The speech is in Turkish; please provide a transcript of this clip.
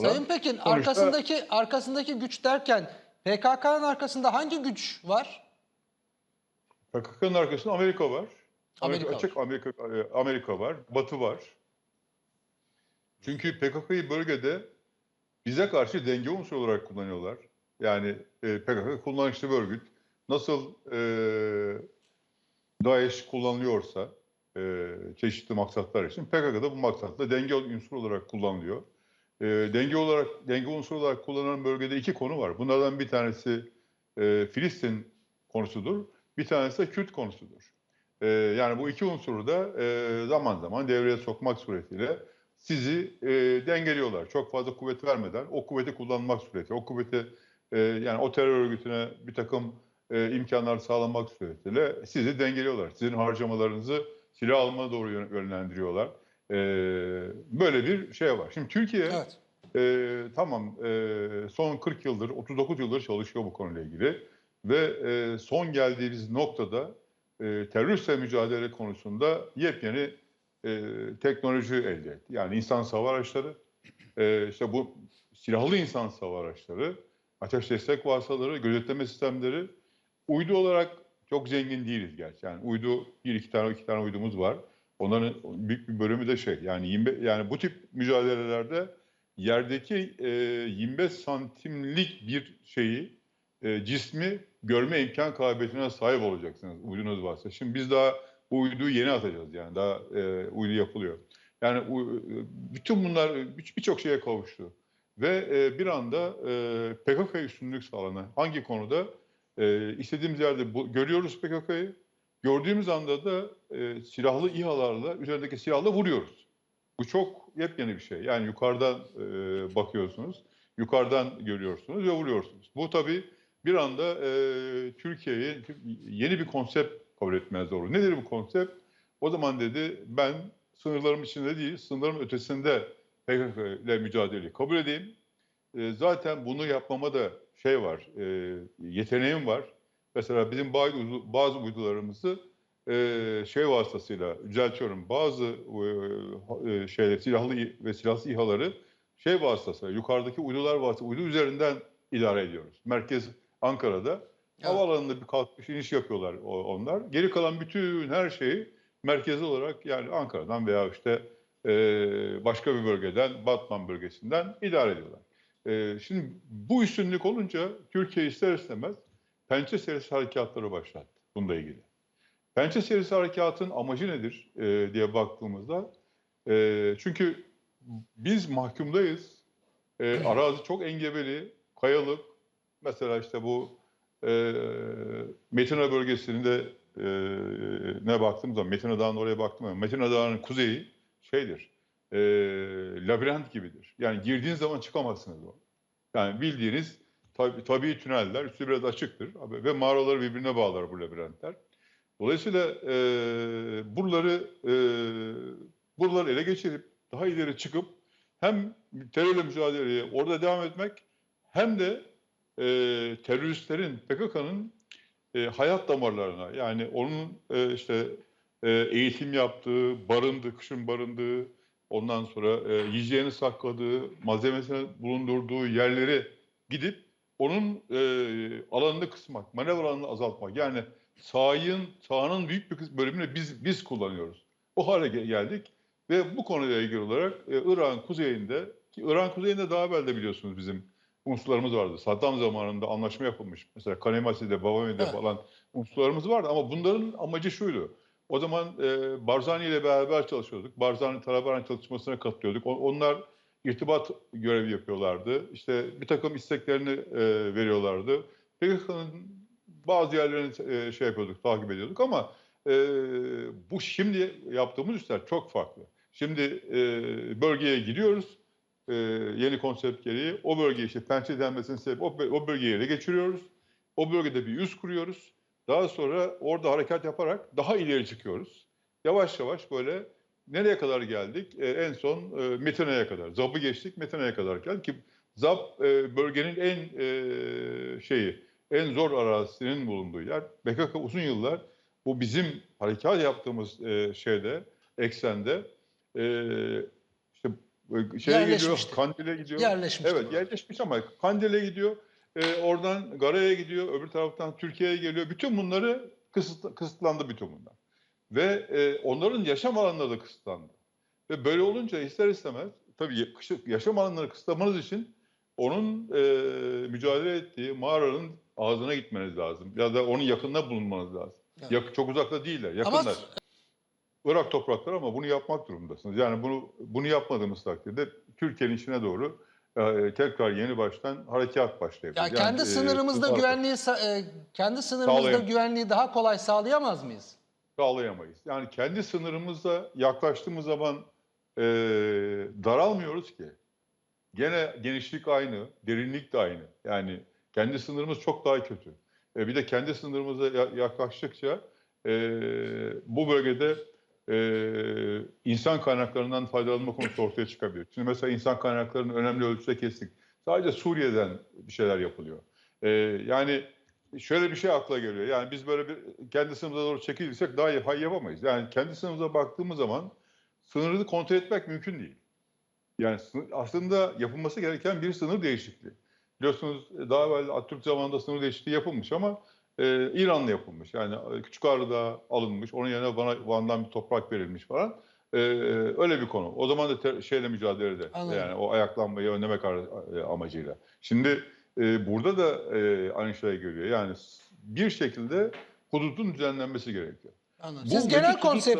Sayın Pekin Sonuçta- arkasındaki arkasındaki güç derken PKK'nın arkasında hangi güç var? PKK'nın arkasında Amerika var. Amerika açık Amerika e, Amerika var, Batı var. Çünkü PKK'yı bölgede bize karşı denge unsuru olarak kullanıyorlar. Yani e, PKK kullanışlı bir örgüt. Nasıl e, DAEŞ kullanılıyorsa e, çeşitli maksatlar için PKK da bu maksatla denge unsuru olarak kullanılıyor. E, denge olarak denge unsuru olarak kullanılan bölgede iki konu var. Bunlardan bir tanesi e, Filistin konusudur. Bir tanesi de Kürt konusudur. E, yani bu iki unsuru da e, zaman zaman devreye sokmak suretiyle sizi e, dengeliyorlar. Çok fazla kuvvet vermeden o kuvveti kullanmak suretiyle. O kuvveti e, yani o terör örgütüne bir takım e, imkanlar sağlamak suretiyle sizi dengeliyorlar. Sizin harcamalarınızı silah almaya doğru yön- yönlendiriyorlar. E, böyle bir şey var. Şimdi Türkiye Evet. e, tamam e, son 40 yıldır, 39 yıldır çalışıyor bu konuyla ilgili. Ve e, son geldiğimiz noktada e, teröristle mücadele konusunda yepyeni e, teknoloji elde etti. Yani insan hava araçları, e, işte bu silahlı insan hava araçları, ateş destek vasıtaları, gözetleme sistemleri, uydu olarak çok zengin değiliz gerçi. Yani uydu, bir iki tane iki tane uydumuz var. Onların büyük bir bölümü de şey yani 20, yani bu tip mücadelelerde yerdeki e, 25 santimlik bir şeyi e, cismi görme imkan kabiliyetine sahip olacaksınız uydunuz varsa. Şimdi biz daha bu uyduyu yeni atacağız yani daha e, uydu yapılıyor. Yani u- bütün bunlar bir- birçok şeye kavuştu. Ve e, bir anda e, PKK'ya üstünlük sağlanan hangi konuda e, istediğimiz yerde bu, görüyoruz PKK'yı. Gördüğümüz anda da e, silahlı İHA'larla üzerindeki silahla vuruyoruz. Bu çok yepyeni bir şey. Yani yukarıdan e, bakıyorsunuz, yukarıdan görüyorsunuz ve vuruyorsunuz. Bu tabii bir anda e, Türkiye'ye yeni bir konsept kabul etmeye zorlu. Nedir bu konsept? O zaman dedi ben sınırlarım içinde değil, sınırlarım ötesinde PKK ile mücadeleyi kabul edeyim. E, zaten bunu yapmama da şey var, e, yeteneğim var. Mesela bizim bazı, uydu- bazı uydularımızı e, şey vasıtasıyla düzeltiyorum. Bazı e, şeyler, silahlı ve silahsız İHA'ları şey vasıtasıyla yukarıdaki uydular vasıtasıyla uydu üzerinden idare ediyoruz. Merkez Ankara'da. Evet. Havaalanında bir kalkış iniş yapıyorlar onlar. Geri kalan bütün her şeyi merkezi olarak yani Ankara'dan veya işte e, başka bir bölgeden, Batman bölgesinden idare ediyorlar. E, şimdi bu üstünlük olunca Türkiye ister istemez Pençe serisi harekatları başlattı bununla ilgili. Pençe serisi harekatın amacı nedir e, diye baktığımızda e, çünkü biz mahkumdayız. E, arazi çok engebeli, kayalık. Mesela işte bu e, Metina bölgesinde e, ne baktığım zaman Metina Dağı'nın oraya baktım Metina Dağı'nın kuzeyi şeydir, e, labirent gibidir. Yani girdiğiniz zaman çıkamazsınız o. Yani bildiğiniz tabi, tabii tüneller, üstü biraz açıktır ve mağaraları birbirine bağlar bu labirentler. Dolayısıyla e, buraları e, buraları ele geçirip daha ileri çıkıp hem terörle mücadeleye orada devam etmek hem de e, teröristlerin, PKK'nın e, hayat damarlarına yani onun e, işte e, eğitim yaptığı, barındığı, kışın barındığı, ondan sonra e, yiyeceğini sakladığı, malzemesini bulundurduğu yerlere gidip onun e, alanını kısmak, manevra alanını azaltmak. Yani sahayın, sahanın büyük bir bölümünü biz biz kullanıyoruz. O hale ge- geldik ve bu konuyla ilgili olarak e, Irak'ın kuzeyinde, ki Irak'ın kuzeyinde daha evvel de biliyorsunuz bizim unsurlarımız vardı. Saddam zamanında anlaşma yapılmış. Mesela Kanemasi'de, Bavami'de Evet. falan unsurlarımız vardı ama bunların amacı şuydu. O zaman e, Barzani ile beraber çalışıyorduk. Barzani Taliban çalışmasına katılıyorduk. O- onlar irtibat görevi yapıyorlardı. İşte bir takım isteklerini e, veriyorlardı. PKK'nın bazı yerlerini e, şey yapıyorduk, takip ediyorduk ama e, bu şimdi yaptığımız işler çok farklı. Şimdi e, bölgeye gidiyoruz. E, yeni konsept gereği o bölgeyi işte pençe denmesinin sebebi o, o bölgeyi ele geçiriyoruz. O bölgede bir üs kuruyoruz. Daha sonra orada hareket yaparak daha ileri çıkıyoruz. Yavaş yavaş böyle nereye kadar geldik? E, en son e, Metina'ya kadar. Zab'ı geçtik Metina'ya kadar geldik ki Zab e, bölgenin en e, şeyi, en zor arazisinin bulunduğu yer. PKK uzun yıllar bu bizim harekat yaptığımız e, şeyde, eksende e, işte e, şeye gidiyor. Kandil'e gidiyor. Yerleşmişti Evet yerleşmiş ama Kandil'e gidiyor. e, oradan Gara'ya gidiyor. Öbür taraftan Türkiye'ye geliyor. Bütün bunları kısıt, kısıtlandı bütün bunlar. Ve e, onların yaşam alanları da kısıtlandı. Ve böyle olunca ister istemez tabii yaşam alanları kısıtlamanız için onun e, mücadele ettiği mağaranın ağzına gitmeniz lazım. Ya da onun yakınında bulunmanız lazım. Evet. Yak- çok uzakta değiller, Ama yakınlar. Irak toprakları ama bunu yapmak durumundasınız. Yani bunu bunu yapmadığımız takdirde Türkiye'nin içine doğru e, tekrar yeni baştan harekat başlayabilir. ya kendi e, sınırımızda kızlar- güvenliği e, kendi sınırımızda güvenliği daha kolay sağlayamaz mıyız? Sağlayamayız. Yani kendi sınırımıza yaklaştığımız zaman e, daralmıyoruz ki. Gene genişlik aynı, derinlik de aynı. Yani kendi sınırımız çok daha kötü. E, bir de kendi sınırımıza ya- yaklaştıkça e, bu bölgede e, insan kaynaklarından faydalanma konusu ortaya çıkabilir. Şimdi mesela insan kaynaklarını önemli ölçüde kestik. Sadece Suriye'den bir şeyler yapılıyor. E, yani şöyle bir şey akla geliyor. Yani biz böyle bir kendi sınırımıza doğru çekilirsek daha iyi yapamayız. Yani kendi sınırımıza baktığımız zaman sınırı kontrol etmek mümkün değil. Yani aslında yapılması gereken bir sınır değişikliği. Biliyorsunuz daha evvel Atatürk zamanında sınır değişikliği yapılmış ama e, İran'la yapılmış. Yani e, Küçük Ağrı'da alınmış, onun yerine Van'a, Van'dan bir toprak verilmiş falan. E, öyle bir konu. O zaman da ter- şeyle mücadelede. Anladım. Yani o ayaklanmayı önlemek e, amacıyla. Şimdi e, burada da e, aynı şey geliyor. Yani bir şekilde hududun düzenlenmesi gerekiyor. Anladım. Siz genel mevcut hudutsa- konsept